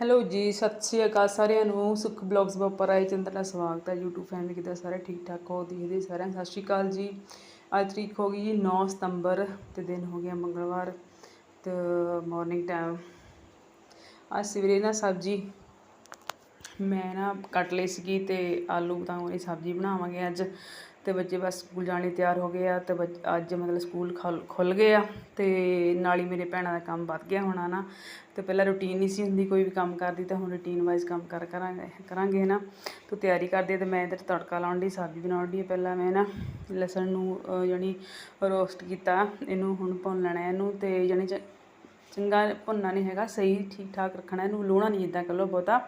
Hello ਜੀ, ਸਤਿ ਸ਼੍ਰੀ ਅਕਾਲ ਸਾਰਿਆਂ ਨੂੰ। ਸੁਖ ਬਲੌਗਸ ਦੇ ਆਏ ਚੰਦਰ ਦਾ ਸਵਾਗਤ ਹੈ। YouTube ਫੈਮਿਲੀ ਕਿਦਾਂ ਸਾਰੇ ਠੀਕ ਠਾਕ ਹੋ ਦੀਦੀ ਸਾਰਿਆਂ ਸਤਿ ਸ਼੍ਰੀ ਅਕਾਲ ਜੀ। ਅੱਜ ਤਰੀਕ ਹੋ ਗਈ ਜੀ 9 ਸਤੰਬਰ ਤੇ ਦਿਨ ਹੋ ਗਿਆ ਮੰਗਲਵਾਰ ਤੇ ਮਾਰਨਿੰਗ ਟਾਈਮ ਅੱਜ ਸਵੇਰੇ ਨਾ ਸਬਜੀ ਮੈਂ ਨਾ ਕੱਟ ਲਈ ਸੀਗੀ ਤੇ ਆਲੂ ਬਤਾਉਂ ਵਾਲੀ ਸਬਜ਼ੀ ਬਣਾਵਾਂਗੇ ਅੱਜ। ਅਤੇ ਬੱਚੇ ਬਸ ਸਕੂਲ ਜਾਣ ਲਈ ਤਿਆਰ ਹੋ ਗਏ ਆ ਅਤੇ ਬੱਚ- ਅੱਜ ਮਤਲਬ ਸਕੂਲ ਖੁੱਲ ਖੁੱਲ੍ਹ ਗਏ ਆ ਅਤੇ ਨਾਲ ਹੀ ਮੇਰੇ ਭੈਣਾਂ ਦਾ ਕੰਮ ਵੱਧ ਗਿਆ ਹੋਣਾ ਨਾ। ਅਤੇ ਪਹਿਲਾਂ ਰੂਟੀਨ ਨਹੀਂ ਸੀ ਹੁੰਦੀ ਕੋਈ ਵੀ ਕੰਮ ਕਰਦੀ ਤਾਂ ਹੁਣ ਰੂਟੀਨ ਵਾਈਜ਼ ਕੰਮ ਕਰ ਕਰਾਂਗੇ ਕਰਾਂਗੇ ਹੈ ਨਾ ਤੂੰ ਤਿਆਰੀ ਕਰਦੀ ਅਤੇ ਮੈਂ ਇੱਧਰ ਤੜਕਾ ਲਾਉਣ ਦੀ ਸਬਜ਼ੀ ਬਣਾਉਣ ਦੀ ਪਹਿਲਾਂ ਮੈਂ ਨਾ ਲਸਣ ਨੂੰ ਅਹ, ਜਾਣੀ ਰੋਸਟ ਕੀਤਾ ਇਹਨੂੰ ਹੁਣ ਭੁੰਨ ਲੈਣਾ ਇਹਨੂੰ ਅਤੇ ਜਾਣੀ ਚ- ਚੰਗਾ ਭੁੰਨਣਾ ਨਹੀਂ ਹੈਗਾ ਸਹੀ ਠੀਕ ਠਾਕ ਰੱਖਣਾ ਇਹਨੂੰ ਲੋਣਾ ਨਹੀਂ ਜਿੱਦਾਂ ਕਰ ਲਓ ਬਹੁਤਾ।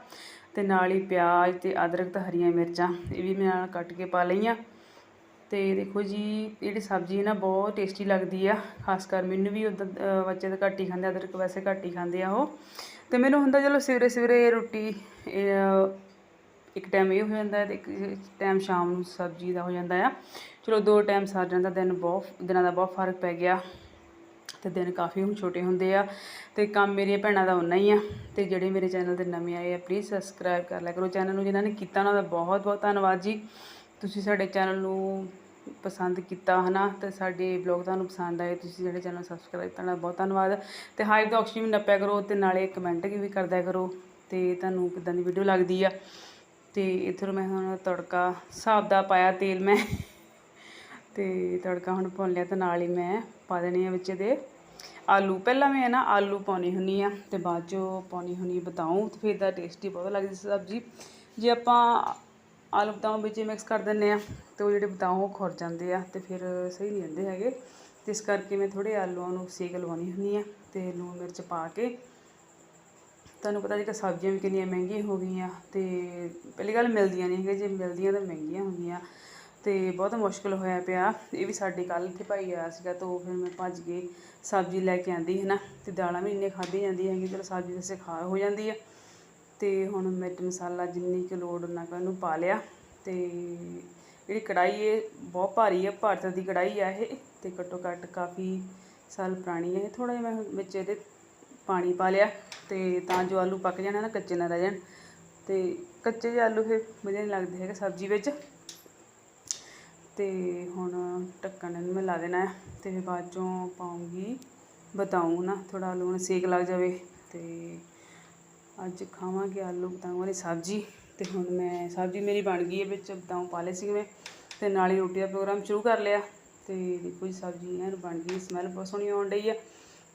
ਤੇ ਨਾਲ ਹੀ ਪਿਆਜ਼ ਤੇ ਅਦਰਕ ਤੇ ਹਰੀਆਂ ਮਿਰਚਾਂ ਇਹ ਵੀ ਮੈਂ ਨਾਲ ਕੱਟ ਕੇ ਪਾ ਲਈਆਂ। ਤੇ ਦੇਖੋ ਜੀ ਜਿਹੜੀ ਸਬਜ਼ੀ ਹੈ ਨਾ ਬਹੁਤ ਟੇਸਟੀ ਲੱਗਦੀ ਆ। ਖਾਸ ਕਰ ਮੈਨੂੰ ਵੀ ਉਦੋਂ ਬੱਚੇ ਤਾਂ ਘੱਟ ਹੀ ਖਾਂਦੇ ਅਦਰਕ ਵੈਸੇ ਘੱਟ ਹੀ ਖਾਂਦੇ ਆ ਉਹ। ਤੇ ਮੈਨੂੰ ਹੁੰਦਾ ਚਲੋ ਸਵੇਰੇ ਸਵੇਰੇ ਰੋਟੀ ਇਹ, ਇੱਕ ਟਾਈਮ ਇਹ ਹੋ ਜਾਂਦਾ ਹੈ ਤੇ ਇੱਕ ਟਾਈਮ ਸ਼ਾਮ ਨੂੰ ਸਬਜ਼ੀ ਦਾ ਹੋ ਜਾਂਦਾ ਆ। ਚਲੋ ਦੋ ਟਾਈਮ ਸਰ ਜਾਂਦਾ ਦਿਨ ਬਹੁਤ ਦਿਨਾਂ ਦਾ ਬਹੁਤ ਫ਼ਰਕ ਪੈ ਗਿਆ। ਤੇ ਦਿਨ ਕਾਫੀ ਹੁਣ ਛੋਟੇ ਹੁੰਦੇ ਆ। ਤੇ ਕੰਮ ਮੇਰੀਆਂ ਭੈਣਾਂ ਦਾ ਉਨਾ ਹੀ ਆ। ਤੇ ਜਿਹੜੇ ਮੇਰੇ ਚੈਨਲ ਤੇ ਨਵੇਂ ਆਏ ਆ ਪਲੀਜ਼ ਸਬਸਕ੍ਰਾਈਬ ਕਰ ਲਿਆ ਕਰੋ। ਚੈਨਲ ਨੂੰ ਜਿਨ੍ਹਾਂ ਨੇ ਕੀਤਾ ਉਹਨਾਂ ਦਾ ਬਹੁਤ ਬਹੁਤ ਧੰਨਵਾਦ ਜੀ। ਤੁਸੀਂ ਸਾਡੇ ਚੈਨਲ ਨੂੰ ਪਸੰਦ ਕੀਤਾ, ਹਨਾ? ਤੇ ਸਾਡੇ ਬਲੌਗ ਤੁਹਾਨੂੰ ਪਸੰਦ ਆਏ, ਤੁਸੀਂ ਜਿਹੜੇ ਚੈਨਲ ਸਬਸਕ੍ਰਾਈਬ ਤੁਹਾਡਾ ਬਹੁਤ ਧੰਨਵਾਦ। ਤੇ ਹਾਈਪ ਦਾ ਆਪਸ਼ਨ ਵੀ ਨੱਪਿਆ ਕਰੋ ਤੇ ਨਾਲੇ ਕਮੈਂਟ ਵੀ ਕਰਦਿਆ ਕਰੋ ਤੇ ਤੁਹਾਨੂੰ ਕਿਦਾਂ ਦੀ ਵੀਡੀਓ ਲੱਗਦੀ ਆ। ਤੇ ਇੱਧਰ ਮੈਂ ਹੁਣ ਤੜਕਾ ਹਿਸਾਬ ਦਾ ਪਾਇਆ ਤੇਲ ਮੈਂ। ਤੇ ਤੜਕਾ ਹੁਣ ਭੁੰਨ ਲਿਆ ਤੇ ਨਾਲ ਹੀ ਮੈਂ ਪਾ ਦੇਣੇ ਆ ਵਿੱਚ ਇਹਦੇ ਆਲੂ। ਪਹਿਲਾਂ ਮੈਂ ਨਾ ਆਲੂ ਪਾਉਣੀ ਹੁੰਨੀ ਆ ਤੇ ਬਾਅਦ ਚੋਂ ਪਾਉਣੀ ਹੁੰਨੀ ਬਤਾਉਂ ਤੇ ਫਿਰ ਦਾ ਟੇਸਟੀ ਬਹੁਤ ਲੱਗਦੀ ਸਬਜ਼ੀ। ਜੇ ਆਪਾਂ ਆਲੂ ਬਤਾਉਂ ਵਿੱਚ ਮਿਕਸ ਕਰ ਦਿੰਨੇ ਆ ਤੇ ਉਹ ਜਿਹੜੇ ਬਤਾਉਂ ਉਹ ਖੁਰ ਜਾਂਦੇ ਆ ਤੇ ਫਿਰ ਸਹੀ ਨਹੀਂ ਹੁੰਦੇ ਹੈਗੇ। ਤੇ ਇਸ ਕਰਕੇ ਮੈਂ ਥੋੜੇ ਆਲੂਆਂ ਨੂੰ ਸੇਕ ਲਵਾਉਣੀ ਹੁੰਦੀ ਆ ਤੇ ਲੂਣ ਮਿਰਚ ਪਾ ਕੇ। ਤੁਹਾਨੂੰ ਪਤਾ ਜਿਹੜਾ ਸਬਜ਼ੀਆਂ ਵੀ ਕਿੰਨੀਆਂ ਮਹਿੰਗੀਆਂ ਹੋ ਗਈਆਂ ਤੇ ਪਹਿਲੀ ਗੱਲ ਮਿਲਦੀਆਂ ਨਹੀਂ ਹੈਗੀਆਂ, ਜੇ ਮਿਲਦੀਆਂ ਤਾਂ ਮਹਿੰਗੀਆਂ ਹੁੰਦੀਆਂ। ਤੇ ਬਹੁਤ ਮੁਸ਼ਕਲ ਹੋਇਆ ਪਿਆ। ਇਹ ਵੀ ਸਾਡੇ ਕੱਲ ਇੱਥੇ ਭਾਈ ਆਇਆ ਸੀਗਾ ਤਾਂ ਉਹ ਫਿਰ ਮੈਂ ਭੱਜ ਕੇ ਸਬਜ਼ੀ ਲੈ ਕੇ ਆਂਦੀ ਹੈ ਨਾ ਤੇ ਦਾਲਾਂ ਵੀ ਇੰਨੇ ਖਾਧੀ ਜਾਂਦੀ ਹੈਗੀ ਚਲੋ ਸਬਜ਼ੀ ਵੈਸੇ ਖਾ ਹੋ ਜਾਂਦੀ ਆ। ਤੇ ਹੁਣ ਮਿਰਚ ਮਸਾਲਾ ਜਿੰਨੀ ਕੁ ਲੋੜ ਉਹਨਾਂ ਕੁ ਇਹਨੂੰ ਪਾ ਲਿਆ ਤੇ ਜਿਹੜੀ ਕੜਾਈ ਹੈ ਬਹੁਤ ਭਾਰੀ ਹੈ ਭਾਰਤ ਦੀ ਕੜਾਈ ਆ ਇਹ ਤੇ ਘੱਟੋ ਘੱਟ ਕਾਫੀ ਸਾਲ ਪੁਰਾਣੀ ਹੈ ਇਹ ਥੋੜਾ ਜਿਹਾ ਮੈਂ ਵਿੱਚ ਇਹਦੇ ਪਾਣੀ ਪਾ ਲਿਆ ਤੇ ਤਾਂ ਜੋ ਆਲੂ ਪੱਕ ਜਾਣ, ਨਾ ਕੱਚੇ ਨਾ ਰਹਿ ਜਾਣ। ਤੇ ਕੱਚੇ ਜਿਹੇ ਆਲੂ ਫਿਰ ਵਧੀਆ ਨਹੀਂ ਲੱਗਦੇ ਹੈਗੇ ਸਬਜ਼ੀ ਵਿੱਚ। ਤੇ ਹੁਣ ਢੱਕਣ ਇਹਨੂੰ ਮੈਂ ਲਾ ਦੇਣਾ ਹੈ ਤੇ ਫਿਰ ਬਾਅਦ ਚੋਂ ਪਾਉਂਗੀ ਬਤਾਊਂ ਨਾ ਥੋੜਾ ਲੂਣ ਸੇਕ ਲੱਗ ਜਾਵੇ ਤੇ ਅੱਜ ਖਾਵਾਂਗੇ ਆਲੂ, ਬਤਾਊਂ ਵਾਲੀ ਸਬਜ਼ੀ ਤੇ ਹੁਣ ਮੈਂ, ਸਬਜ਼ੀ ਮੇਰੀ ਬਣ ਗਈ ਹੈ ਵਿੱਚ, ਬਤਾਊਂ ਪਾ ਲਏ ਸੀਗੇ ਮੈਂ ਤੇ ਨਾਲ ਹੀ ਰੋਟੀ ਦਾ ਪ੍ਰੋਗਰਾਮ ਸ਼ੁਰੂ ਕਰ ਲਿਆ ਤੇ ਦੇਖੋ ਜੀ ਸਬਜ਼ੀ ਐਨ ਬਣ ਗਈ ਸਮੈਲ ਬਹੁਤ ਸੋਹਣੀ ਆਉਣ ਡਈ ਆ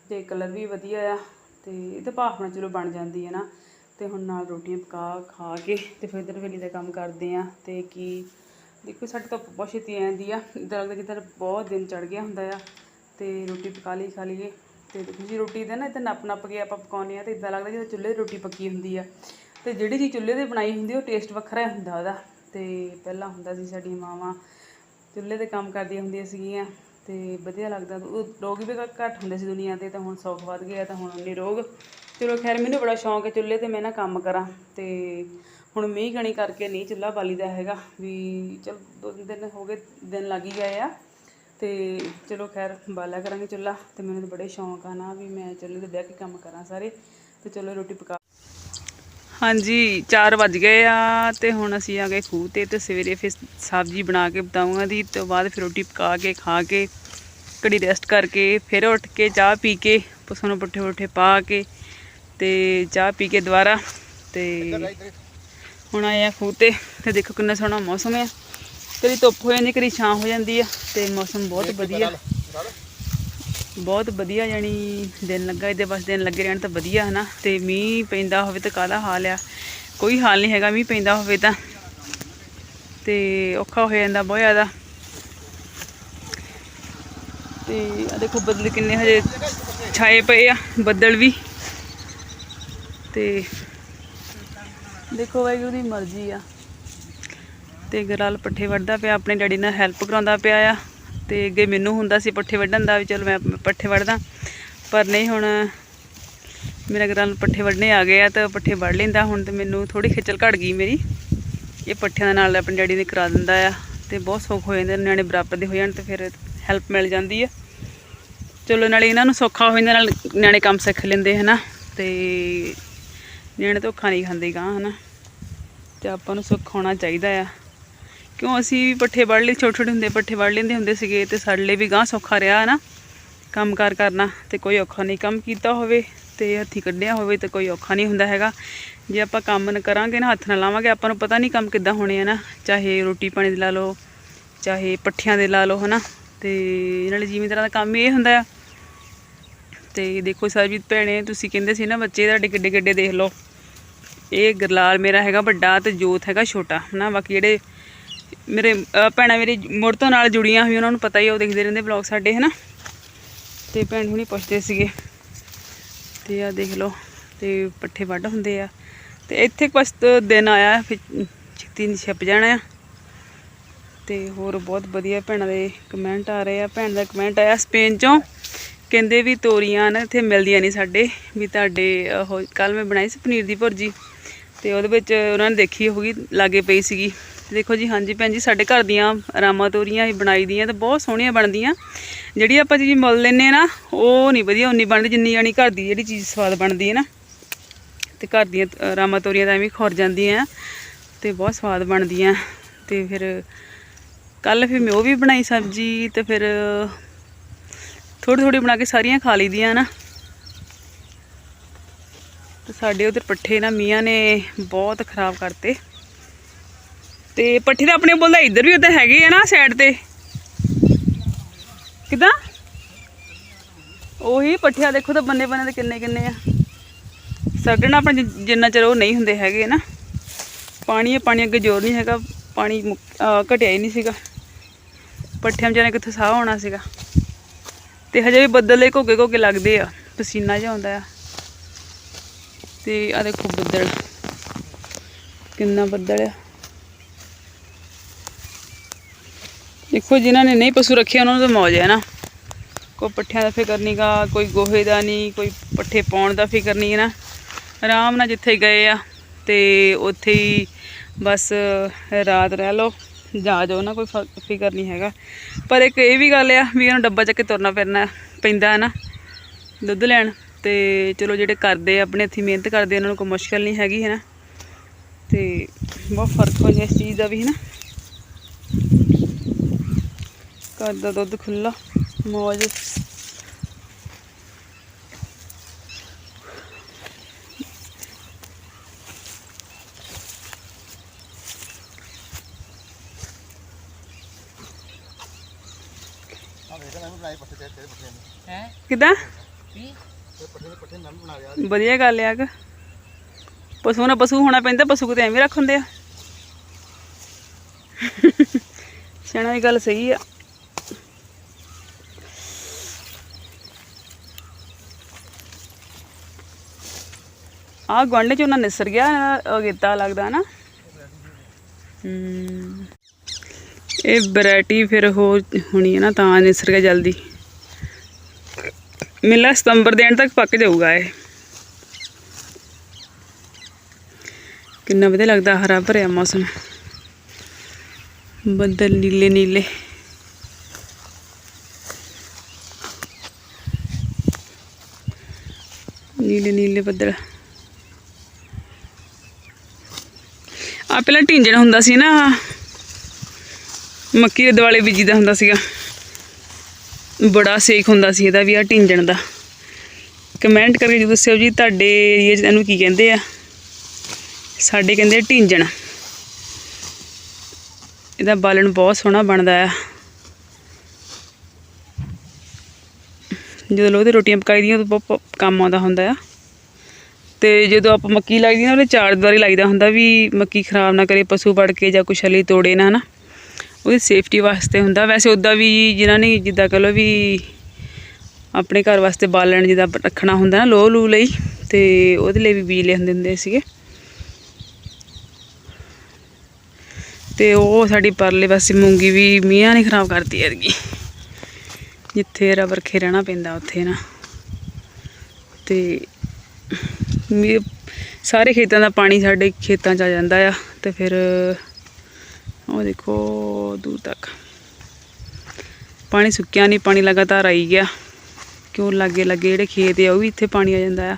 ਤੇ ਕਲਰ ਵੀ ਵਧੀਆ ਆ ਤੇ ਇਹ ਤਾਂ ਭਾਫ ਚਲੋ ਬਣ ਜਾਂਦੀ ਹੈ ਨਾ ਤੇ ਹੁਣ ਨਾਲ ਰੋਟੀਆਂ ਪਕਾ, ਖਾ ਕੇ ਤੇ ਫਿਰ ਇਧਰ ਵੇਲੀ ਦਾ ਕੰਮ ਕਰਦੇ ਆ ਤੇ ਕੀ ਦੇਖੋ ਸਾਡੇ ਧੁੱਪ ਬਹੁਤ ਛੇਤੀ ਆ ਆ, ਇੱਦਾਂ ਲੱਗਦਾ ਜਿੱਦਾਂ ਬਹੁਤ ਦਿਨ ਚੜ ਗਿਆ ਹੁੰਦਾ ਆ ਤੇ ਰੋਟੀ ਪਕਾ ਲਈ, ਖਾ ਲਈਏ। ਤੇ ਦੇਖੋ ਜੀ, ਰੋਟੀ ਦਾ ਨਾ ਇੱਥੇ ਨੱਪ ਨੱਪ ਕੇ ਆਪਾਂ ਪਕਾਉਂਦੇ ਆ ਤੇ ਇਦਾਂ ਲੱਗਦਾ ਜਿਵੇਂ ਚੁੱਲ੍ਹੇ 'ਤੇ ਰੋਟੀ ਪੱਕੀ ਹੁੰਦੀ ਆ। ਤੇ ਜਿਹੜੀ ਚੀਜ਼ ਚੁੱਲ੍ਹੇ 'ਤੇ ਬਣਾਈ ਹੁੰਦੀ ਉਹ ਟੇਸਟ ਵੱਖਰਾ ਹੁੰਦਾ ਉਹਦਾ। ਤੇ ਪਹਿਲਾਂ ਹੁੰਦਾ ਸੀ ਸਾਡੀਆਂ ਮਾਵਾਂ ਚੁੱਲ੍ਹੇ 'ਤੇ ਕੰਮ ਕਰਦੀਆਂ ਹੁੰਦੀਆਂ ਸੀਗੀਆਂ ਤੇ ਵਧੀਆ ਲੱਗਦਾ ਉਹ ਰੋਗ ਵੀ ਘੱਟ ਹੁੰਦੇ ਸੀ ਦੁਨੀਆ ਤੇ ਤਾਂ ਹੁਣ ਸੌਖ ਵੱਧ ਗਿਆ, ਤਾਂ ਹੁਣ ਉਨੇ ਰੋਗ। ਚਲੋ ਖੈਰ, ਮੈਨੂੰ ਬੜਾ ਸ਼ੌਂਕ ਹੈ ਚੁੱਲ੍ਹੇ ਤੇ ਮੈਂ ਨਾ ਕੰਮ ਕਰਾਂ ਤੇ ਹੁਣ ਮੀਂਹ ਕਣੀ ਕਰਕੇ ਨਹੀਂ ਚੁੱਲ੍ਹਾ ਬਾਲੀਦਾ ਹੈਗਾ ਵੀ ਚਲ ਦੋ ਦਿਨ ਹੋ ਗਏ, ਦਿਨ ਲੱਗ ਹੀ ਗਏ ਆ। ਤੇ ਚਲੋ ਖੈਰ ਬਾਲਿਆ ਕਰਾਂਗੇ ਚੁੱਲ੍ਹਾ ਤੇ ਮੈਨੂੰ ਤਾਂ ਬੜੇ ਸ਼ੌਂਕ ਆ ਨਾ ਵੀ ਮੈਂ ਚੁੱਲ੍ਹੇ ਤੇ ਬਹਿ ਕੇ ਕੰਮ ਕਰਾਂ ਸਾਰੇ ਤੇ ਚਲੋ ਰੋਟੀ ਪਕਾ ਹਾਂਜੀ 4 ਵੱਜ ਗਏ ਆ ਤੇ ਹੁਣ ਅਸੀਂ ਆ ਗਏ ਖੂਹ ਤੇ ਤੇ ਸਵੇਰੇ ਫਿਰ ਸਬਜ਼ੀ ਬਣਾ ਕੇ ਬਤਾਊਂਗਾ ਦੀ ਤੇ ਬਾਅਦ ਫਿਰ ਰੋਟੀ ਪਕਾ ਕੇ ਖਾ ਕੇ ਘੜੀ ਰੈਸਟ ਕਰਕੇ ਫਿਰ ਉੱਠ ਕੇ ਚਾਹ ਪੀ ਕੇ ਪਸ਼ੂ ਨੂੰ ਪੱਠੇ ਪੁੱਠੇ ਪਾ ਕੇ ਤੇ ਚਾਹ ਪੀ ਕੇ ਦੁਬਾਰਾ ਤੇ ਹੁਣ ਆਏ ਆ ਖੂਹ ਤੇ ਤੇ ਦੇਖੋ ਕਿੰਨਾ ਸੋਹਣਾ ਮੌਸਮ ਹੈ ਕਦੀ ਧੁੱਪ ਹੋ ਜਾਂਦੀ ਕਦੀ ਛਾਂ ਹੋ ਜਾਂਦੀ ਆ ਤੇ ਮੌਸਮ ਬਹੁਤ ਵਧੀਆ। ਬਹੁਤ ਵਧੀਆ ਯਾਨੀ ਦਿਨ ਲੱਗਾ ਇਹਦੇ ਬਸ ਦਿਨ ਲੱਗੇ ਰਹਿਣ ਤਾਂ ਵਧੀਆ ਹੈ ਨਾ ਤੇ ਮੀਂਹ ਪੈਂਦਾ ਹੋਵੇ ਤਾਂ ਕਾਹਦਾ ਹਾਲ ਆ। ਕੋਈ ਹਾਲ ਨਹੀਂ ਹੈਗਾ ਮੀਂਹ ਪੈਂਦਾ ਹੋਵੇ ਤਾਂ। ਤੇ ਔਖਾ ਹੋ ਜਾਂਦਾ ਬਹੁਤ ਜ਼ਿਆਦਾ। ਤੇ ਆ ਦੇਖੋ ਬੱਦਲ ਕਿੰਨੇ ਹਜੇ ਛਾਏ ਪਏ ਆ ਬੱਦਲ ਵੀ। ਤੇ ਦੇਖੋ ਵਾਹਿਗੁਰੂ ਦੀ ਮਰਜ਼ੀ ਆ। ਤੇ ਗਰਾਲ ਪੱਠੇ ਵੱਢਦਾ ਪਿਆ, ਆਪਣੇ ਡੈਡੀ ਨਾਲ ਹੈਲਪ ਕਰਾਉਂਦਾ ਪਿਆ ਆ। ਤੇ ਅੱਗੇ ਮੈਨੂੰ ਹੁੰਦਾ ਸੀ ਪੱਠੇ ਵੱਢਣ ਦਾ ਵੀ ਚਲ ਮੈਂ ਪੱਠੇ ਵੱਢਦਾ। ਪਰ ਨਹੀਂ ਹੁਣ ਮੇਰਾ ਗਰਾਲ ਪੱਠੇ ਵੱਢਣੇ ਆ ਗਏ ਆ ਤਾਂ ਪੱਠੇ ਵੱਢ ਲੈਂਦਾ ਹੁਣ ਤੇ ਮੈਨੂੰ ਥੋੜੀ ਖੇਚਲ ਘਟ ਗਈ ਮੇਰੀ। ਇਹ ਪੱਠਿਆਂ ਦੇ ਨਾਲ ਆਪਣੇ ਡੈਡੀ ਨੇ ਕਰਾ ਦਿੰਦਾ ਆ ਤੇ ਬਹੁਤ ਸੌਖ ਹੋ ਜਾਂਦੇ, ਨਿਆਣੇ ਬਰਾਬਰ ਦੇ ਹੋ ਜਾਣ ਤੇ ਫਿਰ ਹੈਲਪ ਮਿਲ ਜਾਂਦੀ ਆ। ਚਲੋ ਨਾਲੇ ਇਹਨਾਂ ਨੂੰ ਸੌਖਾ ਹੋ ਜਾਂਦਾ ਨਾਲ ਨਿਆਣੇ ਕੰਮ ਸਿੱਖ ਲੈਂਦੇ ਹਨਾ, ਤੇ ਨਿਆਣੇ ਧੋਖਾ ਨਹੀਂ ਖਾਂਦੇ ਗਾ ਹਨਾ। ਤੇ ਆਪਾਂ ਨੂੰ ਸੁੱਖ ਹੋਣਾ ਚਾਹੀਦਾ ਆ। ਕਿਉਂ ਅਸੀਂ ਵੀ ਪੱਠੇ ਵੜ ਲਏ, ਛੋਟੇ ਛੋਟੇ ਹੁੰਦੇ ਪੱਠੇ ਵੜ ਲੈਂਦੇ ਹੁੰਦੇ ਸੀਗੇ ਤੇ ਸਾਡੇ ਲਈ ਵੀ ਗਾਂ ਸੌਖਾ ਰਿਹਾ ਨਾ ਕੰਮਕਾਰ ਕਰਨਾ ਤੇ ਕੋਈ ਔਖਾ ਨਹੀਂ, ਕੰਮ ਕੀਤਾ ਹੋਵੇ ਤੇ ਹੱਥੀ ਕੱਢਿਆ ਹੋਵੇ ਤੇ ਕੋਈ ਔਖਾ ਨਹੀਂ ਹੁੰਦਾ ਹੈਗਾ। ਜੇ ਆਪਾਂ ਕੰਮ ਨਾ ਕਰਾਂਗੇ ਨਾ, ਹੱਥ ਨਾਲ ਲਾਵਾਂਗੇ, ਆਪਾਂ ਨੂੰ ਪਤਾ ਨਹੀਂ ਕੰਮ ਕਿੱਦਾਂ ਹੋਣੇ ਆ ਨਾ, ਚਾਹੇ ਰੋਟੀ ਪਾਣੀ ਦੇ ਲਾ ਲਓ, ਚਾਹੇ ਪੱਠਿਆਂ ਦੇ ਲਾ ਲਓ, ਹਨਾ, ਤੇ ਨਾਲੇ ਤਰ੍ਹਾਂ ਦਾ ਕੰਮ ਇਹ ਹੁੰਦਾ ਆ। ਤੇ ਦੇਖੋ ਸਰਜੀਤ ਭੈਣੇ, ਤੁਸੀਂ ਕਹਿੰਦੇ ਸੀ ਨਾ ਬੱਚੇ ਤੁਹਾਡੇ ਕਿੱਡੇ ਕਿੱਡੇ ਦੇਖ ਲਓ। ਇਹ ਗਰਲਾਲ ਮੇਰਾ ਹੈਗਾ ਵੱਡਾ ਤੇ ਜੋਤ ਹੈਗਾ ਛੋਟਾ, ਹਨਾ, ਬਾਕੀ ਜਿਹੜੇ ਮੇਰੇ ਭੈਣਾਂ ਮੇਰੀ ਮੁੜ ਤੋਂ ਨਾਲ ਜੁੜੀਆਂ ਹੋਈਆਂ, ਉਹਨਾਂ ਨੂੰ ਪਤਾ ਹੀ ਆ, ਉਹ ਦੇਖਦੇ ਰਹਿੰਦੇ ਬਲੌਗ ਸਾਡੇ, ਹਨਾ? ਤੇ ਭੈਣ ਹੁਣੀ ਪੁੱਛਦੇ ਸੀਗੇ। ਤੇ ਆ ਦੇਖ ਲਓ, ਤੇ ਪੱਠੇ ਵੱਢ ਹੁੰਦੇ ਆ। ਤੇ ਇੱਥੇ ਕੁਛ ਦਿਨ ਆਇਆ, ਫਿਰ ਛੇਤੀ ਨਹੀਂ ਛਿਪ ਜਾਣਾ ਆ। ਤੇ ਹੋਰ ਬਹੁਤ ਵਧੀਆ ਭੈਣਾਂ ਦੇ ਕਮੈਂਟ ਆ ਰਹੇ ਆ। ਭੈਣ ਦਾ ਕਮੈਂਟ ਆਇਆ, ਸਪੇਨ ਚੋਂ ਕਹਿੰਦੇ ਵੀ ਤੋਰੀਆਂ ਨਾ ਇੱਥੇ ਮਿਲਦੀਆਂ ਨਹੀਂ ਸਾਡੇ, ਵੀ ਤੁਹਾਡੇ ਉਹ ਕੱਲ ਮੈਂ ਬਣਾਈ ਸੀ ਪਨੀਰ ਦੀ ਭੁਰਜੀ। ਤੇ ਉਹਦੇ ਵਿੱਚ ਉਹਨਾਂ ਨੇ ਦੇਖੀ ਹੋਗੀ ਲਾਗੇ ਪਈ ਸੀਗੀ। ਦੇਖੋ ਜੀ ਹਾਂਜੀ ਭੈਣ ਜੀ ਸਾਡੇ ਘਰ ਦੀਆਂ ਰਾਮਾ ਤੋਰੀਆਂ ਹੀ ਬਣਾਈ ਦੀਆਂ ਤੇ ਬਹੁਤ ਸੋਹਣੀਆਂ ਬਣਦੀਆਂ। ਜਿਹੜੀ ਆਪਾਂ ਜੀ ਮੁੱਲ ਲੈਨੇ ਨਾ ਉਹ ਨਹੀਂ ਵਧੀਆ ਉਨੀ ਬਣਦੀ ਜਿੰਨੀ ਜਾਣੀ ਘਰ ਦੀ ਜਿਹੜੀ ਚੀਜ਼ ਸਵਾਦ ਬਣਦੀ ਹੈ ਨਾ। ਤੇ ਘਰ ਦੀਆਂ ਅ, ਰਾਮਾ ਤੋਰੀਆਂ ਤਾਂ ਐਵੇਂ ਖੁਰ ਜਾਂਦੀਆਂ ਤੇ ਬਹੁਤ ਸਵਾਦ ਬਣਦੀਆਂ। ਤੇ ਫਿਰ ਕੱਲ ਫਿਰ ਮੈਂ ਉਹ ਵੀ ਬਣਾਈ ਸਬਜ਼ੀ ਤੇ ਫਿਰ ਥੋੜੀ ਥੋੜੀ ਬਣਾ ਕੇ ਸਾਰੀਆਂ ਖਾ ਲਈਦੀਆਂ ਨਾ। ਤੇ ਸਾਡੇ ਉਧਰ ਪੱਠੇ ਨਾ ਮੀਆਂ ਨੇ ਬਹੁਤ ਖਰਾਬ ਕਰਤੇ। ਤੇ ਪੱਠੇ ਤਾਂ ਆਪਣੇ ਬੋਲਦਾ ਇੱਧਰ ਵੀ ਉੱਧਰ ਹੈਗੇ ਆ ਨਾ ਸਾਈਡ ਤੇ। ਕਿਦਾਂ? ਉਹੀ ਪੱਠਿਆ ਦੇਖੋ ਤਾਂ ਬੰਨੇ ਬੰਨੇ ਦੇ ਕਿੰਨੇ ਕਿੰਨੇ ਆ। ਸਾਡੇ ਨਾਲ ਆਪਣੇ ਜਿੰਨਾ ਚਿਰ ਉਹ ਨਹੀਂ ਹੁੰਦੇ ਹੈਗੇ ਨਾ। ਪਾਣੀ ਹੈ ਪਾਣੀ ਅੱਗੇ ਜ਼ੋਰ ਨਹੀਂ ਹੈਗਾ, ਪਾਣੀ ਮੁੱਕ- ਘਟਿਆ ਹੀ ਨਹੀਂ ਸੀਗਾ। ਪੱਠਿਆਂ ਵਿਚਾਰੇ ਕਿੱਥੋਂ ਸਾਹ ਆਉਣਾ ਸੀਗਾ। ਤੇ ਹਜੇ ਵੀ ਬੱਦਲ ਦੇ ਘੋਗੇ ਘੋਗੇ ਲੱਗਦੇ ਆ, ਪਸੀਨਾ ਜਿਹਾ ਆਉਂਦਾ ਆ। ਤੇ ਆ ਦੇਖੋ ਬੱਦਲ। ਕਿੰਨਾ ਬੱਦਲ ਆ। ਦੇਖੋ ਜਿਨ੍ਹਾਂ ਨੇ ਨਹੀਂ ਪਸ਼ੂ ਰੱਖੇ, ਉਹਨਾਂ ਨੂੰ ਤਾਂ ਮੌਜ ਹੈ ਨਾ। ਕੋਈ ਪੱਠਿਆਂ ਦਾ ਫਿਕਰ ਨਹੀਂਗਾ ਕੋਈ ਗੋਹੇ ਦਾ ਨਹੀਂ ਕੋਈ ਪੱਠੇ ਪਾਉਣ ਦਾ ਫਿਕਰ ਨਹੀਂ ਹੈ ਨਾ। ਆਰਾਮ ਨਾਲ ਜਿੱਥੇ ਗਏ ਆ ਤੇ ਉੱਥੇ ਹੀ ਬਸ ਰਾਤ ਰਹਿ ਲਓ, ਜਾ ਜਾਓ ਨਾ, ਕੋਈ ਫ- ਫਿਕਰ ਨਹੀਂ ਹੈਗਾ। ਪਰ ਇੱਕ ਇਹ ਵੀ ਗੱਲ ਆ ਵੀ ਇਹਨਾਂ ਨੂੰ ਡੱਬਾ ਚੱਕ ਕੇ ਤੁਰਨਾ ਫਿਰਨਾ ਪੈਂਦਾ ਹੈ ਨਾ, ਦੁੱਧ ਲੈਣ। ਤੇ ਚਲੋ ਜਿਹੜੇ ਕਰਦੇ ਆ, ਆਪਣੇ ਹੱਥੀਂ ਮਿਹਨਤ ਕਰਦੇ ਉਹਨਾਂ ਨੂੰ ਕੋਈ ਮੁਸ਼ਕਲ ਨਹੀਂ ਹੈਗੀ, ਹੈ ਨਾ। ਤੇ ਬਹੁਤ ਫ਼ਰਕ ਹੋ ਜਾਂਦਾ ਇਸ ਚੀਜ਼ ਦਾ ਵੀ, ਹੈ ਨਾ। ਘਰ ਦਾ ਦੁੱਧ ਖੁੱਲਾ ਮੌਜ। ਹੈ ਕਿਦਾਂ? ਵਧੀਆ ਗੱਲ ਆ ਕਿ ਪਸ਼ੂ ਨਾਲ ਪਸ਼ੂ ਹੋਣਾ ਪੈਂਦਾ, ਪਸ਼ੂ ਕਿਤੇ ਐਵੇਂ ਰੱਖ ਹੁੰਦੇ ਆ। ਸਿਆਣਾ ਇਹ ਗੱਲ ਸਹੀ ਆ। ਆ ਗਵਾਂਢੇ ਚ ਉਹਨਾਂ ਨਿਸਰ ਗਿਆ ਅਗੇਤਾ ਲੱਗਦਾ ਨਾ। ਇਹ ਵੈਰਾਈਟੀ ਫਿਰ ਹੋਰ ਹੋਣੀ ਹੈ ਨਾ, ਤਾਂ ਨਿਸਰ ਗਿਆ ਜਲਦੀ। ਮਿਲਾ ਸਤੰਬਰ ਦੇ ਐਂਡ ਤੱਕ ਪੱਕ ਜਾਊਗਾ ਇਹ। ਕਿੰਨਾ ਵਧੀਆ ਲੱਗਦਾ ਹਰਾ ਭਰਿਆ ਮੌਸਮ। ਬੱਦਲ ਨੀਲੇ ਨੀਲੇ। ਨੀਲੇ ਨੀਲੇ ਬੱਦਲ। ਆ ਪਹਿਲਾਂ ਢਿੰਜਣ ਹੁੰਦਾ ਸੀ ਨਾ ਮੱਕੀ ਦੇ ਦਿਵਾਲੇ ਬੀਜੀਦਾ ਹੁੰਦਾ ਸੀਗਾ। ਬੜਾ ਸੇਕ ਹੁੰਦਾ ਸੀ ਇਹਦਾ ਵੀ ਆ ਢਿੰਜਣ ਦਾ। ਕਮੈਂਟ ਕਰਕੇ ਜਰੂਰ ਦੱਸਿਓ ਜੀ ਤੁਹਾਡੇ ਏਰੀਏ 'ਚ ਇਹਨੂੰ ਕੀ ਕਹਿੰਦੇ ਆ। ਸਾਡੇ ਕਹਿੰਦੇ ਆ ਢਿੰਜਣ ਇਹਦਾ ਬਾਲਣ ਬਹੁਤ ਸੋਹਣਾ ਬਣਦਾ ਆ। ਜਦੋਂ ਲੋਹ ਦੀ ਰੋਟੀਆਂ ਪਕਾਈ ਦੀਆਂ ਉਦੋਂ ਬਹੁਤ ਕੰਮ ਆਉਂਦਾ ਹੁੰਦਾ ਆ। ਤੇ ਜਦੋਂ ਆਪਾਂ ਮੱਕੀ ਲੱਗਦੀ ਨਾ ਉਹਦੇ ਚਾਰ ਦੀਵਾਰੀ ਲੱਗਦਾ ਹੁੰਦਾ ਵੀ ਮੱਕੀ ਖਰਾਬ ਨਾ ਕਰੇ, ਪਸ਼ੂ ਵੜ ਕੇ ਜਾਂ ਕੁਛ ਹਲੀ ਤੋੜੇ ਨਾ, ਹਨਾ। ਉਹਦੀ ਸੇਫਟੀ ਵਾਸਤੇ ਹੁੰਦਾ। ਵੈਸੇ ਉੱਦਾਂ ਵੀ ਜਿਨ੍ਹਾਂ ਨੇ ਜਿੱਦਾਂ ਕਹ ਲਓ ਵੀ ਆਪਣੇ ਘਰ ਵਾਸਤੇ ਬਾਲਣ ਜਿੱਦਾਂ ਰੱਖਣਾ ਹੁੰਦਾ ਨਾ ਲੋਹ ਲੂ ਲਈ, ਤੇ ਉਹਦੇ ਲਈ ਵੀ ਬੀਜ ਲਿਆਉਂਦੇ ਹੁੰਦੇ ਸੀਗੇ। ਤੇ ਉਹ ਸਾਡੀ ਪਰਲੇ ਪਾਸੇ ਮੂੰਗੀ ਵੀ ਮੀਆਂ ਨੇ ਖਰਾਬ ਕਰਤੀ ਐਤਕੀ। ਜਿੱਥੇ ਰਬਰ ਖੇ ਰਹਿਣਾ ਪੈਂਦਾ ਉੱਥੇ ਨਾ। ਤੇ ਸਾਰੇ ਖੇਤਾਂ ਦਾ ਪਾਣੀ ਸਾਡੇ ਖੇਤਾਂ 'ਚ ਆ ਜਾਂਦਾ ਆ ਤੇ ਫਿਰ ਉਹ ਦੇਖੋ ਦੂਰ ਤੱਕ। ਪਾਣੀ ਸੁੱਕਿਆ ਨਹੀਂ ਪਾਣੀ ਲਗਾਤਾਰ ਆਈ ਗਿਆ। ਕਿਉਂ ਲਾਗੇ ਲਾਗੇ ਜਿਹੜੇ ਖੇਤ ਆ, ਉਹ ਵੀ ਇੱਥੇ ਪਾਣੀ ਆ ਜਾਂਦਾ ਆ।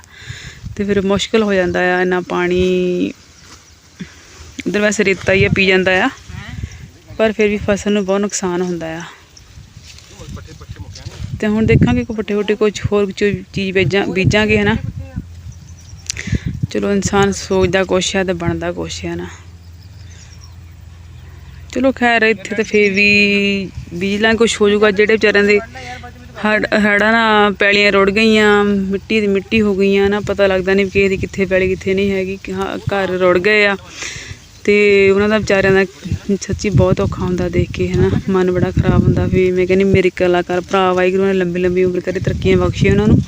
ਤੇ ਫਿਰ ਮੁਸ਼ਕਲ ਹੋ ਜਾਂਦਾ ਆ ਇੰਨਾ ਪਾਣੀ। ਇਧਰ ਵੈਸੇ ਰੇਤਾ ਹੀ ਆ, ਪੀ ਜਾਂਦਾ ਆ। ਪਰ ਫਿਰ ਵੀ ਫਸਲ ਨੂੰ ਬਹੁਤ ਨੁਕਸਾਨ ਹੁੰਦਾ ਆ। ਤੇ ਹੁਣ ਦੇਖਾਂਗੇ ਕੋਈ ਪੱਠੇ ਪੁੱਠੇ ਕੁਝ ਹੋਰ ਚੋ- ਚੀਜ਼ ਬੀਜਾਂ ਬੀਜਾਂਗੇ ਹਨਾ। ਚਲੋ ਇਨਸਾਨ ਸੋਚਦਾ ਕੁਛ ਆ ਤੇ ਬਣਦਾ ਕੁਛ ਆ ਨਾ। ਚਲੋ ਖੈਰ, ਇੱਥੇ ਤਾਂ ਫੇਰ ਵੀ ਬੀਜ ਲਾਂ ਕੁਛ ਹੋ ਜਾਊਗਾ, ਜਿਹੜੇ ਵਿਚਾਰਿਆਂ ਦੇ ਹੜ ਹੜਾਂ ਨਾਲ ਪੈਲੀਆਂ ਰੁੜ ਗਈਆਂ, ਮਿੱਟੀ ਦੀ ਮਿੱਟੀ ਹੋ ਗਈਆਂ ਨਾ, ਪਤਾ ਲੱਗਦਾ ਨਹੀਂ ਵੀ ਕਿਸੇ ਦੀ ਕਿੱਥੇ ਪੈਲੀ ਕਿੱਥੇ ਨਹੀਂ ਹੈਗੀ, ਕਿ ਘਰ ਰੁੜ ਗਏ ਆ। ਤੇ ਉਹਨਾਂ ਦਾ ਵਿਚਾਰਿਆਂ ਦਾ ਸੱਚੀ ਬਹੁਤ ਔਖਾ ਹੁੰਦਾ ਦੇਖ ਕੇ, ਹਨਾ। ਮਨ ਬੜਾ ਖਰਾਬ ਹੁੰਦਾ ਵੀ ਮੈਂ ਕਹਿੰਦੀ ਮੇਰੇ ਕਲਾਕਾਰ ਭਰਾ ਵਾਹਿਗੁਰੂ ਨੇ ਲੰਬੀ ਲੰਬੀ ਉਮਰ ਕਰੇ ਤਰੱਕੀਆਂ ਬਖਸ਼ੇ ਉਹਨਾਂ ਨੂੰ,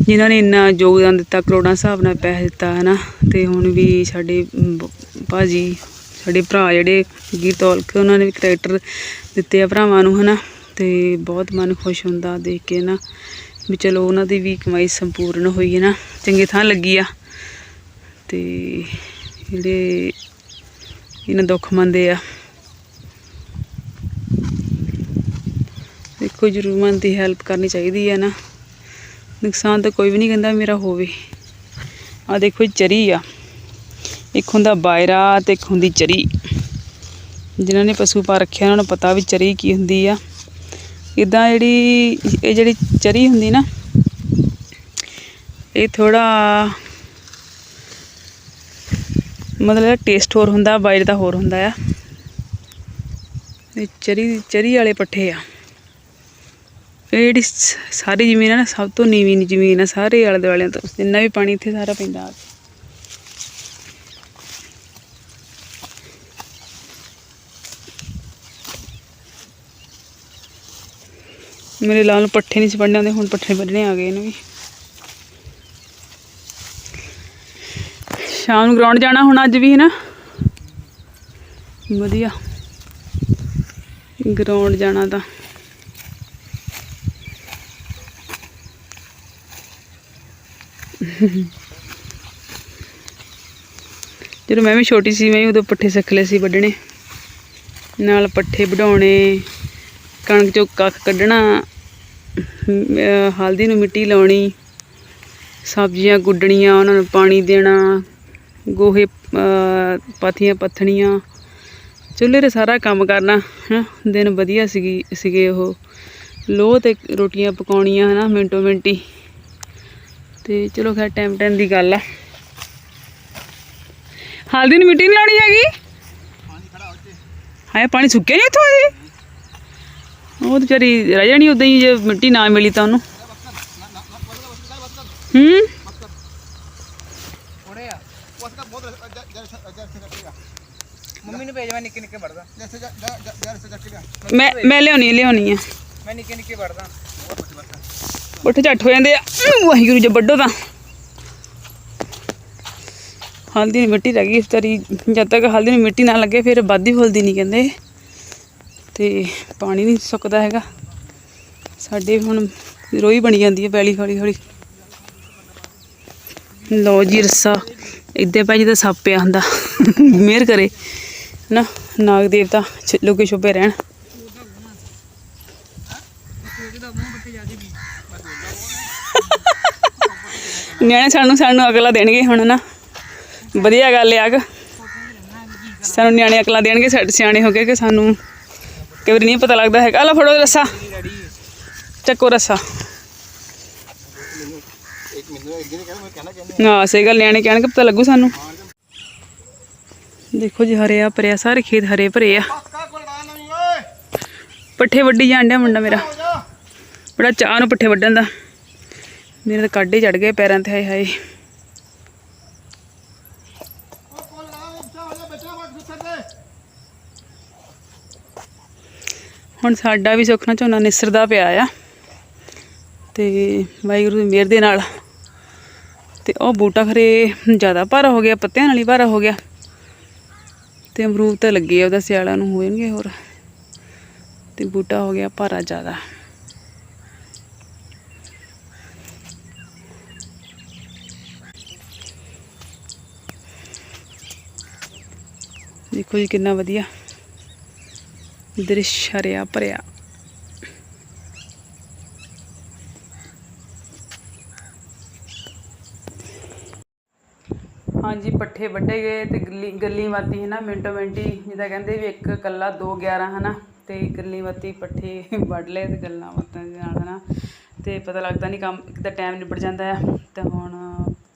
ਜਿਨ੍ਹਾਂ ਨੇ ਇੰਨਾ ਯੋਗਦਾਨ ਦਿੱਤਾ, ਕਰੋੜਾਂ ਹਿਸਾਬ ਨਾਲ ਪੈਸੇ ਦਿੱਤਾ, ਹਨਾ। ਤੇ ਹੁਣ ਵੀ ਸਾਡੇ ਬ- ਭਾਜੀ, ਸਾਡੇ ਭਰਾ ਜਿਹੜੇ ਗੀਤ ਤੌਲਕ ਉਹਨਾਂ ਨੇ ਵੀ ਕਰੈਕਟਰ ਦਿੱਤੇ ਆ ਭਰਾਵਾਂ ਨੂੰ, ਹਨਾ। ਤੇ ਬਹੁਤ ਮਨ ਖੁਸ਼ ਹੁੰਦਾ ਦੇਖ ਕੇ ਨਾ ਵੀ ਚਲੋ ਉਹਨਾਂ ਦੀ ਵੀ ਕਮਾਈ ਸੰਪੂਰਨ ਹੋਈ ਹੈ ਨਾ ਚੰਗੀ ਥਾਂ ਲੱਗੀ ਆ। ਤੇ ਜਿਹੜੇ ਇਹਨਾਂ ਦੁੱਖ ਮੰਨਦੇ ਆ। ਦੇਖੋ ਜ਼ਰੂਰਤਮੰਦ ਦੀ ਹੈਲਪ ਕਰਨੀ ਚਾਹੀਦੀ ਹੈ ਨਾ। ਨੁਕਸਾਨ ਤਾਂ ਕੋਈ ਵੀ ਨਹੀਂ ਕਹਿੰਦਾ ਮੇਰਾ ਹੋਵੇ। ਆ ਦੇਖੋ, ਇਹ ਚਰੀ ਆ। ਇੱਕ ਹੁੰਦਾ ਬਾਇਰਾ ਤੇ ਇੱਕ ਹੁੰਦੀ ਚਰੀ। ਜਿਨ੍ਹਾਂ ਨੇ ਪਸ਼ੂ ਪਾ ਰੱਖਿਆ, ਉਹਨਾਂ ਨੂੰ ਪਤਾ ਵੀ ਚਰੀ ਕੀ ਹੁੰਦੀ ਆ। ਇਦਾਂ ਜਿਹੜੀ, ਇਹ ਜਿਹੜੀ ਚਰੀ ਹੁੰਦੀ ਨਾ, ਇਹ ਥੋੜਾ ਮਤਲਬ ਟੇਸਟ ਹੋਰ ਹੁੰਦਾ ਬਾਇਰ ਦਾ ਹੋਰ ਹੁੰਦਾ ਆ। ਇਹ ਚਰੀ ਚਰੀ ਵਾਲੇ ਪੱਠੇ ਆ। ਇਹ ਜਿਹੜੀ ਸ- ਸਾਰੀ ਜ਼ਮੀਨ ਆ ਨਾ, ਸਭ ਤੋਂ ਨੀਵੀਂ ਜ਼ਮੀਨ ਆ, ਸਾਰੇ ਆਲੇ ਦੁਆਲੇ ਤੋਂ। ਜਿੰਨਾ ਵੀ ਪਾਣੀ ਇੱਥੇ ਸਾਰਾ ਪੈਂਦਾ ਆ। ਮੇਰੇ ਲਾਲ ਨੂੰ ਪੱਠੇ ਨਹੀਂ ਸੀ ਵੱਢਣੇ ਆਉਂਦੇ, ਹੁਣ ਪੱਠੇ ਵੱਢਣੇ ਆ ਗਏ ਇਹਨੂੰ ਵੀ। ਸ਼ਾਮ ਨੂੰ ਗਰਾਊਂਡ ਜਾਣਾ ਹੁਣ ਅੱਜ ਵੀ, ਹੈ ਨਾ? ਵਧੀਆ। ਗਰਾਊਂਡ ਜਾਣਾ ਤਾਂ। ਜਦੋਂ ਮੈਂ ਵੀ ਛੋਟੀ ਸੀ, ਮੈਂ ਵੀ ਉਦੋਂ ਪੱਠੇ ਸਿੱਖ ਲਏ ਸੀ ਵੱਢਣੇ। ਨਾਲ ਪੱਠੇ ਵਢਾਉਣੇ, ਕਣਕ ਚੋਂ ਕੱਖ ਕੱਢਣਾ ਹਲਦੀ ਨੂੰ ਮਿੱਟੀ ਲਾਉਣੀ, ਸਬਜ਼ੀਆਂ ਗੁੱਡਣੀਆਂ, ਉਹਨਾਂ ਨੂੰ ਪਾਣੀ ਦੇਣਾ। ਗੋਹੇ ਪਾਥੀਆਂ, ਪੱਥਣੀਆਂ, ਚੁੱਲ੍ਹੇ 'ਤੇ ਸਾਰਾ ਕੰਮ ਕਰਨਾ ਹੈ ਦਿਨ ਵਧੀਆ ਸੀਗੀ, ਸੀਗੇ ਉਹ। ਲੋਹ ਤੇ ਰੋਟੀਆਂ ਪਕਾਉਣੀਆਂ ਹੈ ਨਾ ਮਿੰਟੋ ਮਿੰਟੀ ਤੇ ਚਲੋ ਖੈਰ ਟਾਈਮ ਟਾਈਮ ਦੀ ਗੱਲ ਆ। ਹਾਲ ਦੀ ਮਿੱਟੀ ਨਹੀਂ ਲਾਉਣੀ ਹੈਗੀ? ਹਾਏ, ਪਾਣੀ ਸੁੱਕਿਆ ਨਹੀਂ ਇੱਥੋਂ ਅਜੇ ਉਹ ਵਿਚਾਰੀ ਰਹਿ ਜਾਣੀ ਉਦਾਂ ਹੀ, ਜੇ ਮਿੱਟੀ ਨਾ ਮਿਲੀ ਤਾਂ ਉਹਨੂੰ। ਹੂੰ ਥੋੜੇ ਆ ਉਸ ਦਾ ਬਹੁਤ ਜਰ ਸੇ ਕੱਟੇਗਾ ਮੰਮੀ ਨੂੰ ਭੇਜਵਾ ਨਿੱਕੇ ਨਿੱਕੇ ਵੜਦਾ। ਜੈਸੇ ਜਰ ਸੇ ਕੱਟ ਲਿਆ। ਮੈਂ ਮੈਂ ਲਿਆਉਣੀ ਲਿਆਉਣੀ ਆ। ਮੈਂ ਨਿੱਕੇ ਨਿੱਕੇ ਵੜਦਾ। ਉੱਠ ਝੱਟ ਹੋ ਜਾਂਦੇ ਆ। ਵਾਹਿਗੁਰੂ ਜੀ ਵੱਡੋ ਤਾਂ। ਹਲਦੀ ਦੀ ਮਿੱਟੀ ਰਹਿ ਗਈ ਵਿਚਾਰੀ ਜਦ ਤੱਕ ਹਲਦੀ ਨੂੰ ਮਿੱਟੀ ਨਾ ਲੱਗੇ ਫਿਰ ਵੱਧਦੀ ਫੁੱਲਦੀ ਨਹੀਂ ਕਹਿੰਦੇ। ਤੇ ਪਾਣੀ ਨਹੀਂ ਸੁੱਕਦਾ ਹੈਗਾ। ਸਾਡੇ ਹੁਣ ਰੋਈ ਬਣੀ ਜਾਂਦੀ ਹੈ ਪੈਲੀ ਹੌਲੀ ਹੌਲੀ। ਲਓ ਜੀ ਰੱਸਾ। ਇੱਦੇ ਪੈ ਜਿੱਦਾਂ ਸੱਪ ਪਿਆ ਹੁੰਦਾ। ਮਿਹਰ ਕਰੇ। ਨਾ ਨਾਗ ਦੇਵਤਾ ਛ- ਛੁਪੇ ਰਹਿਣ। ਨਿਆਣੇ ਸਾਨੂੰ ਸਾਨੂੰ ਅਗਲਾ ਦੇਣਗੇ ਹੁਣ ਨਾ। ਵਧੀਆ ਗੱਲ ਆ ਕਿ ਸਾਨੂੰ ਨਿਆਣੇ ਅਕਲਾਂ ਦੇਣਗੇ, ਸਾਡੇ ਸਿਆਣੇ ਹੋ ਗਏ ਕਿ ਸਾਨੂੰ ਕਈ ਵਾਰੀ ਨਹੀਂ ਪਤਾ ਲੱਗਦਾ ਹੈਗਾ। ਆ ਫੜੋ ਰੱਸਾ। ਚੱਕੋ ਰੱਸਾ। ਇੱਕ ਸਹੀ ਗੱਲ, ਨਿਆਣੇ ਕਹਿਣਗੇ, ਪਤਾ ਲੱਗੂ ਸਾਨੂੰ। ਦੇਖੋ ਜੀ ਹਰਿਆ ਭਰਿਆ ਸਾਰੇ ਖੇਤ ਹਰੇ ਭਰੇ ਆ। ਪੱਠੇ ਵੱਢੀ ਜਾਣ ਡਿਆ ਮੁੰਡਾ ਮੇਰਾ। ਬੜਾ ਚਾਹ ਨੂੰ ਪੱਠੇ ਵੱਢਣ ਦਾ। ਮੇਰੇ ਤਾਂ ਕਾਡੇ ਚੜ ਗਏ ਪੈਰਾਂ ਤੇ ਹਾਏ ਹਾਏ। ਹੁਣ ਸਾਡਾ ਵੀ ਸੁੱਖ ਨਾਲ ਝੋਨਾ ਨਿਸਰਦਾ ਪਿਆ ਆ। ਤੇ ਵਾਹਿਗੁਰੂ ਦੀ ਮਿਹਰ ਦੇ ਨਾਲ। ਤੇ ਉਹ ਬੂਟਾ ਖਰੇ ਜ਼ਿਆਦਾ ਭਾਰਾ ਹੋ ਗਿਆ ਪੱਤਿਆਂ ਨਾਲ ਹੀ ਭਾਰਾ ਹੋ ਗਿਆ। ਤੇ ਅਮਰੂਦ ਤਾਂ ਲੱਗੇ ਆ, ਉਹਦਾ ਸਿਆਲਾਂ ਨੂੰ ਹੋਣਗੇ ਹੋਰ। ਤੇ ਬੂਟਾ ਹੋ ਗਿਆ ਭਾਰਾ ਜ਼ਿਆਦਾ। ਦੇਖੋ ਜੀ ਕਿੰਨਾ ਵਧੀਆ ਦ੍ਰਿਸ਼ ਹਰਿਆ ਭਰਿਆ ਜੀ ਪੱਠੇ ਵੱਢੇ ਗਏ ਤੇ ਗੱਲੀ ਗੱਲੀ ਵਾਤੀ ਹੈ ਨਾ ਮਿੰਟੋ ਮਿੰਟੀ ਜਿੱਦਾਂ ਕਹਿੰਦੇ ਵੀ ਇੱਕ ਕੱਲਾ 2 11 ਨਾ ਤੇ ਗੱਲੀ ਵਾਤੀ ਪੱਠੇ ਵੱਢ ਲਏ ਤੇ ਗੱਲਾਂ ਬਾਤਾਂ ਦੇ ਨਾਲ ਨਾ ਤੇ ਪਤਾ ਲੱਗਦਾ ਨਹੀਂ ਕੰਮ ਇੱਕ ਤਾਂ ਟਾਈਮ ਨਿਬੜ ਜਾਂਦਾ ਆ। ਤੇ ਹੁਣ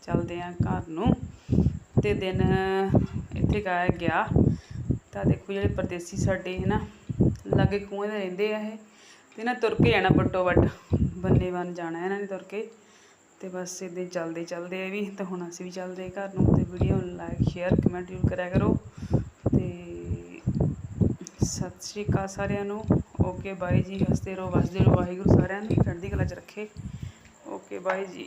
ਚੱਲਦੇ ਆ ਘਰ ਨੂੰ, ਤੇ ਦਿਨ ਇੱਥੇ ਗਾਇਆ ਗਿਆ। ਤਾਂ ਦੇਖੋ ਜਿਹੜੇ ਪਰਦੇਸੀ ਸਾਡੇ ਹੈ ਨਾ ਲਾਗੇ ਖੂਹਾਂ ਦੇ ਰਹਿੰਦੇ ਆ ਇਹ, ਤੇ ਨਾ ਤੁਰ ਕੇ ਜਾਣਾ ਵੱਟੋ ਵੱਟ ਬੰਨੇ ਬੰਨ ਜਾਣਾ ਇਹਨਾਂ ਨੇ ਤੁਰ ਕੇ। ਤੇ ਬਸ ਇੱਦਾਂ ਹੀ ਚੱਲਦੇ ਚੱਲਦੇ ਆ ਵੀ, ਤਾਂ ਹੁਣ ਅਸੀਂ ਵੀ ਚੱਲਦੇ ਘਰ ਨੂੰ ਤੇ ਵੀਡੀਓ ਨੂੰ ਲਾਈਕ ਸ਼ੇਅਰ ਕਮੈਂਟ ਜ਼ਰੂਰ ਕਰਿਆ ਕਰੋ। ਤੇ ਸਤਿ ਸ਼੍ਰੀ ਅਕਾਲ ਸਾਰਿਆਂ ਨੂੰ। ਓਕੇ ਬਾਈ ਜੀ। ਹੱਸਦੇ ਰਹੋ ਵਸਦੇ ਰਹੋ ਵਾਹਿਗੁਰੂ ਸਾਰਿਆਂ ਨੂੰ ਚੜ੍ਹਦੀ ਕਲਾ ਚ ਰੱਖੇ। ਓਕੇ ਬਾਈ ਜੀ।